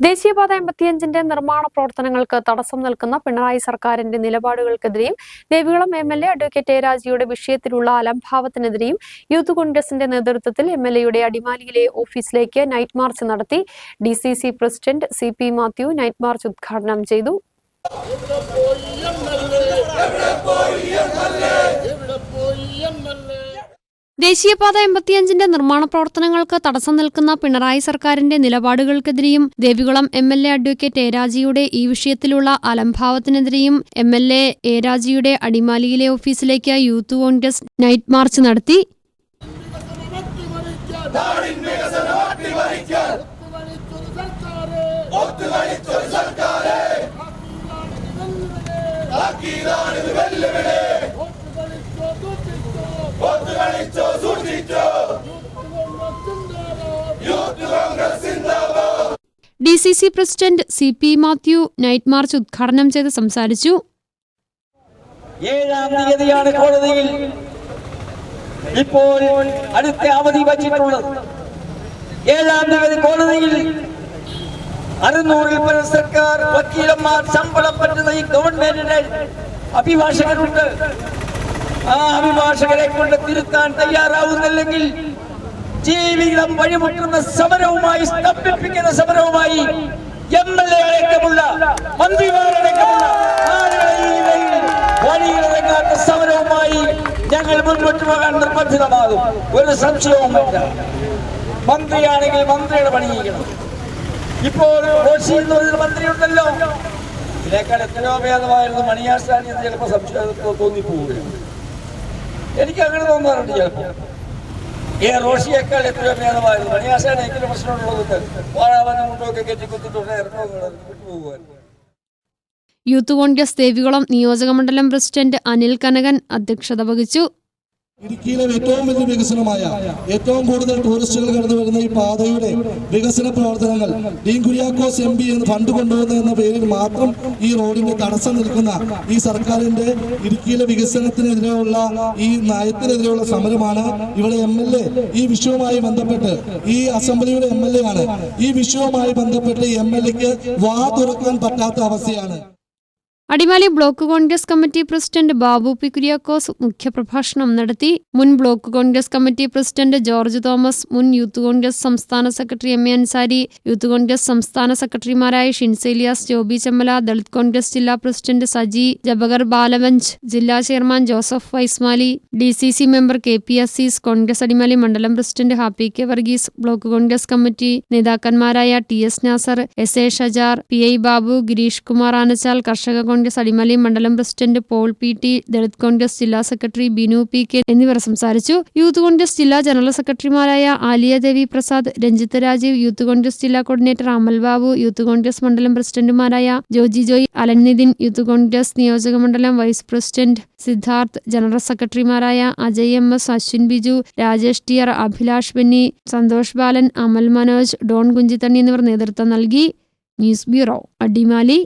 ദേശീയപാത എൺപത്തിയഞ്ചിന്റെ നിർമ്മാണ പ്രവർത്തനങ്ങൾക്ക് തടസ്സം നിൽക്കുന്ന പിണറായി സർക്കാരിന്റെ നിലപാടുകൾക്കെതിരെയും Devikulam M L A advocate രാജയുടെ വിഷയത്തിലുള്ള അലംഭാവത്തിനെതിരെയും യൂത്ത് കോൺഗ്രസിന്റെ നേതൃത്വത്തിൽ എം എൽ എയുടെ അടിമാലിയിലെ ഓഫീസിലേക്ക് നൈറ്റ് മാർച്ച് നടത്തി. D C C president C P Mathew night march ഉദ്ഘാടനം ചെയ്തു. എവിടെ പോയി ദേശീയപാത എൺപത്തിയഞ്ചിന്റെ നിർമ്മാണ പ്രവർത്തനങ്ങൾക്ക് തടസ്സം നിൽക്കുന്ന പിണറായി സർക്കാരിന്റെ നിലപാടുകൾക്കെതിരെയും Devikulam M L A advocate ഏരാജിയുടെ ഈ വിഷയത്തിലുള്ള അലംഭാവത്തിനെതിരെയും എം എൽ എ ഏരാജിയുടെ അടിമാലിയിലെ ഓഫീസിലേക്ക് യൂത്ത് കോൺഗ്രസ് നൈറ്റ് മാർച്ച് നടത്തി. D C C president C P Mathew night march ഉദ്ഘാടനം ചെയ്ത് സംസാരിച്ചു. ഏഴാം തീയതിയാണ് കോടതിയിൽ ഇപ്പോൾ അടുത്ത അവധി വച്ചിട്ടുള്ളത്. ഏഴാം തീയതി കോടതിയിൽ അറുന്നൂറിൽ പരം സർക്കാർ വക്കീലന്മാർ ശമ്പളം പറ്റുന്ന ഈ ഗവൺമെന്റിന്റെ അഭിഭാഷകരുണ്ട്. ആ അഭിഭാഷകരെ കൊണ്ട് തിരുത്താൻ തയ്യാറാവുന്നില്ലെങ്കിൽ ജീവിതം വഴിമുട്ടുന്ന സമരവുമായി സ്തംഭിപ്പിക്കുന്ന സമരവുമായി എം എൽ എ അടക്കമുള്ള മന്ത്രിമാരടക്കമുള്ള സമരവുമായി ഞങ്ങൾ മുന്നോട്ട് പോകാൻ നിർബന്ധിതമാകും. ഒരു സംശയവും വേണ്ട മന്ത്രിയാണെങ്കിൽ മന്ത്രിയുടെ പണി ചെയ്യണം. ഇപ്പോൾ റോഷി എന്ന് പറയുന്ന മന്ത്രിയുണ്ടല്ലോ. ഇതിനേക്കാൾ എത്രയോ ഭേദമായിരുന്നു മണിയാസ്ഥാനി എന്ന് ചിലപ്പോൾ സംശയം തോന്നിപ്പോവുകയാണ്. എനിക്ക് അങ്ങനെ തോന്നാറുണ്ട് ചിലപ്പോൾ. ഏ റോഷിയേക്കാൾ എത്രയോ ഭേദമായിരുന്നു. മണിയാസ്ഥാനി എങ്കിലും പ്രശ്നമുള്ളതുകൊണ്ട് വാഴാവനം മുണ്ടൊക്കെ കെട്ടി കുത്തിട്ടുണ്ട് ഇറങ്ങും വിട്ടുപോകുമായിരുന്നു യൂത്ത് കോൺഗ്രസ് ദേവികുളം നിയോജകമണ്ഡലം പ്രസിഡന്റ് അനിൽ കനകൻ അധ്യക്ഷത വഹിച്ചു. ഇടുക്കിയിലെ ഏറ്റവും വലിയ വികസനമായ ഏറ്റവും കൂടുതൽ ടൂറിസ്റ്റുകൾ കടന്നു വരുന്ന ഈ പാതയുടെ വികസന പ്രവർത്തനങ്ങൾ ഡീൻ കുര്യാക്കോസ് എം പി എന്ന് ഫണ്ട് കൊണ്ടുവന്ന എന്ന പേരിൽ മാത്രം ഈ റോഡിന്റെ തടസ്സം നിൽക്കുന്ന ഈ സർക്കാരിന്റെ ഇടുക്കിയിലെ വികസനത്തിനെതിരെയുള്ള ഈ നയത്തിനെതിരെയുള്ള സമരമാണ് ഇവിടെ എം എൽ എ ഈ വിഷയവുമായി ബന്ധപ്പെട്ട് ഈ അസംബ്ലിയുടെ എം എൽ എ ആണ്. ഈ വിഷയവുമായി ബന്ധപ്പെട്ട് എം എൽ എക്ക് വാ തുറക്കാൻ പറ്റാത്ത അവസ്ഥയാണ്. Adimali block Congress committee president Babu P Kuriakose മുഖ്യപ്രഭാഷണം നടത്തി. മുൻ block Congress committee president George Thomas മുൻ യൂത്ത് കോൺഗ്രസ് സംസ്ഥാന secretary M A Ansari youth Congress സംസ്ഥാന സെക്രട്ടറിമാരായ ഷിൻസേലിയാസ് ജോബി ചെമ്മല ദളിത് കോൺഗ്രസ് ജില്ലാ പ്രസിഡന്റ് സജി ജബഗർ ബാലവഞ്ച് ജില്ലാ chairman Joseph വൈസ്മാലി D C C member K P Azeez Congress Adimali മണ്ഡലം president Happy K Varghese block Congress committee നേതാക്കന്മാരായ T S Nasar S A Shajar P I Babu Girish Kumar Anachal കർഷക കോൺഗ്രസ് അടിമാലി മണ്ഡലം president Paul P T Dalit Congress ജില്ലാ secretary Binu P K എന്നിവർ സംസാരിച്ചു. Youth Congress ജില്ലാ general സെക്രട്ടറിമാരായ Aliya Devi Prasad Ranjith Rajeev youth Congress ജില്ലാ coordinator Amal Babu youth Congress മണ്ഡലം പ്രസിഡന്റുമാരായ ജോജി ജോയ് അലൻ നിതിൻ യൂത്ത് കോൺഗ്രസ് നിയോജക മണ്ഡലം വൈസ് പ്രസിഡന്റ് സിദ്ധാർത്ഥ് ജനറൽ സെക്രട്ടറിമാരായ Ajay M S Aswin Biju Rajesh T R Abhilash Benny Santhosh Balan Amal Manoj Don Kunchithanni എന്നിവർ നേതൃത്വം നൽകി. News bureau Adimali.